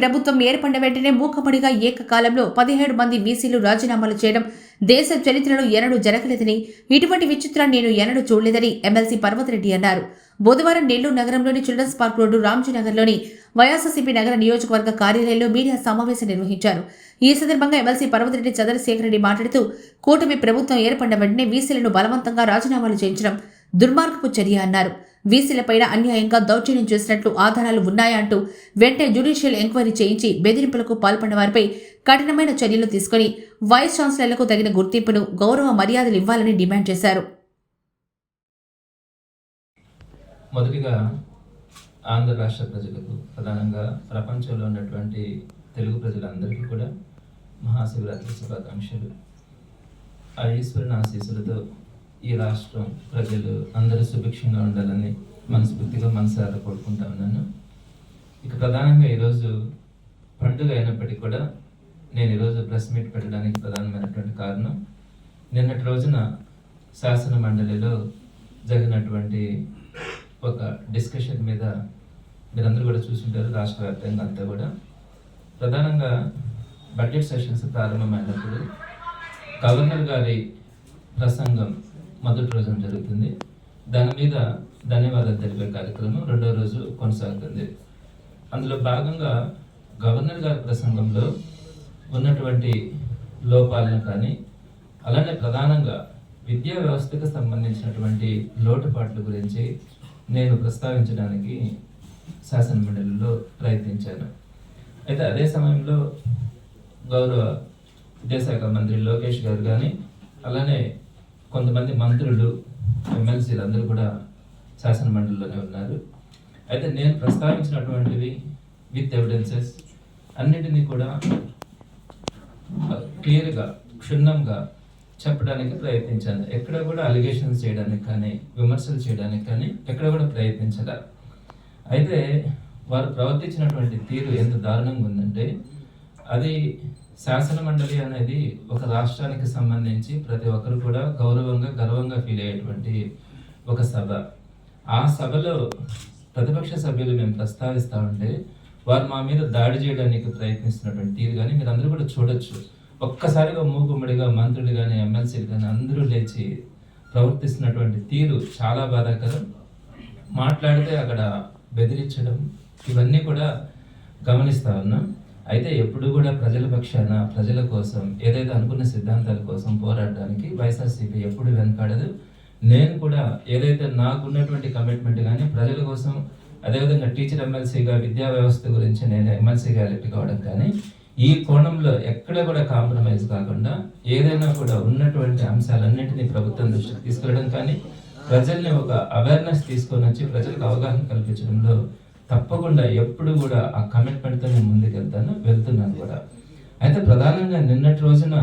ప్రభుత్వం ఏర్పడిన వెంటనే మూకమ్మడిగా ఏకకాలంలో పదిహేడు మంది బీసీలు రాజీనామాలు చేయడం దేశ చరిత్రలో ఎన్నడూ జరగలేదని ఇటువంటి విచిత్రాన్ని నేను ఎన్నడూ చూడలేదని ఎమ్మెల్సీ పర్వతరెడ్డి అన్నారు. బుధవారం నెల్లూరు నగరంలోని చిల్డ్రన్స్ పార్క్ రోడ్డు రామ్జీనగర్లోని వైఎస్ఆర్సీపీ నగర నియోజకవర్గ కార్యాలయంలో మీడియా సమావేశం నిర్వహించారు. ఈ సందర్భంగా ఎమ్మెల్సీ పర్వతరెడ్డి చంద్రశేఖర్ రెడ్డి మాట్లాడుతూ కూటమి ప్రభుత్వం ఏర్పడిన వెంటనే బీసీలను బలవంతంగా రాజీనామాలు చేయించడం దుర్మార్గపు చర్య అన్నారు. వీసీలపైన అన్యాయంగా దౌర్జన్యం చేసినట్లు ఆధారాలు ఉన్నాయంటూ వెంటనే జ్యుడిషియల్ ఎంక్వైరీ చేయించి బెదిరింపులకు పాల్పడిన వారిపై కఠినమైన చర్యలు తీసుకుని వైస్ ఛాన్సలర్లకు తగిన గుర్తింపును గౌరవ మర్యాదలు ఇవ్వాలని డిమాండ్ చేశారు. మొదటిగా ఆంధ్ర రాష్ట్ర ప్రజలకు ప్రధానంగా ప్రపంచంలో ఉన్నటువంటి తెలుగు ప్రజలందరికీ కూడా మహాశివరాత్రి శుభాకాంక్షలు. ఆ ఈశ్వరుని ఆశీస్సులతో ఈ రాష్ట్రం ప్రజలు అందరూ సుభిక్షంగా ఉండాలని మనస్ఫూర్తిగా మనసారా కోరుకుంటా ఉన్నాను. ఇక ప్రధానంగా ఈరోజు పండుగ అయినప్పటికీ కూడా నేను ఈరోజు ప్రెస్ మీట్ పెట్టడానికి ప్రధానమైనటువంటి కారణం నిన్నటి రోజున శాసన మండలిలో జరిగినటువంటి ఒక డిస్కషన్ మీద మీరందరూ కూడా చూసుంటారు రాష్ట్ర వ్యాప్తంగా అంతా కూడా. ప్రధానంగా బడ్జెట్ సెషన్స్ ప్రారంభమైనప్పుడు గవర్నర్ గారి ప్రసంగం మొదటి రోజున జరుగుతుంది. దాని మీద ధన్యవాదాలు తెలిపే కార్యక్రమం రెండో రోజు కొనసాగుతుంది. అందులో భాగంగా గవర్నర్ గారి ప్రసంగంలో ఉన్నటువంటి లోపాలను కానీ అలానే ప్రధానంగా విద్యా వ్యవస్థకు సంబంధించినటువంటి లోటుపాట్ల గురించి నేను ప్రస్తావించడానికి శాసన మండలిలో ప్రయత్నించాను. అయితే అదే సమయంలో గౌరవ విద్యాశాఖ మంత్రి లోకేష్ గారు కానీ అలానే కొంతమంది మంత్రులు ఎమ్మెల్సీలు అందరూ కూడా శాసన మండలిలోనే ఉన్నారు. అయితే నేను ప్రస్తావించినటువంటివి విత్ ఎవిడెన్సెస్ అన్నిటినీ కూడా క్లియర్గా క్షుణ్ణంగా చెప్పడానికి ప్రయత్నించాను. ఎక్కడ కూడా అలిగేషన్స్ చేయడానికి కానీ విమర్శలు చేయడానికి కానీ ఎక్కడ కూడా ప్రయత్నించలే. అయితే వారు ప్రవర్తించినటువంటి తీరు ఎంత దారుణంగా ఉందంటే అది శాసన మండలి అనేది ఒక రాష్ట్రానికి సంబంధించి ప్రతి ఒక్కరు కూడా గౌరవంగా గర్వంగా ఫీల్ అయ్యేటువంటి ఒక సభ. ఆ సభలో ప్రతిపక్ష సభ్యులు మేము ప్రస్తావిస్తా ఉంటే వారు మా మీద దాడి చేయడానికి ప్రయత్నిస్తున్నటువంటి తీరు కానీ మీరు అందరూ కూడా చూడొచ్చు. ఒక్కసారిగా మూకుమ్మడిగా మంత్రులు కానీ ఎమ్మెల్సీలు కానీ అందరూ లేచి ప్రవర్తిస్తున్నటువంటి తీరు చాలా బాధాకరం. మాట్లాడితే అక్కడ బెదిరించడం ఇవన్నీ కూడా గమనిస్తా ఉన్నాం. అయితే ఎప్పుడు కూడా ప్రజల పక్షాన ప్రజల కోసం ఏదైతే అనుకున్న సిద్ధాంతాల కోసం పోరాడడానికి వైఎస్ఆర్సీపీ ఎప్పుడు వెనకాడదు. నేను కూడా ఏదైతే నాకు ఉన్నటువంటి కమిట్మెంట్ కానీ ప్రజల కోసం అదేవిధంగా టీచర్ ఎమ్మెల్సీగా విద్యా వ్యవస్థ గురించి నేను ఎమ్మెల్సీగా ఎలక్ట్ కావడం కానీ ఈ కోణంలో ఎక్కడ కూడా కాంప్రమైజ్ కాకుండా ఏదైనా కూడా ఉన్నటువంటి అంశాలన్నింటినీ ప్రభుత్వం దృష్టికి తీసుకెళ్ళడం కానీ ప్రజల్ని ఒక అవేర్నెస్ తీసుకొని వచ్చి ప్రజలకు అవగాహన కల్పించడంలో తప్పకుండా ఎప్పుడు కూడా ఆ కమిట్మెంట్తో నేను ముందుకు వెళ్తాను వెళ్తున్నాను కూడా. అయితే ప్రధానంగా నిన్నటి రోజున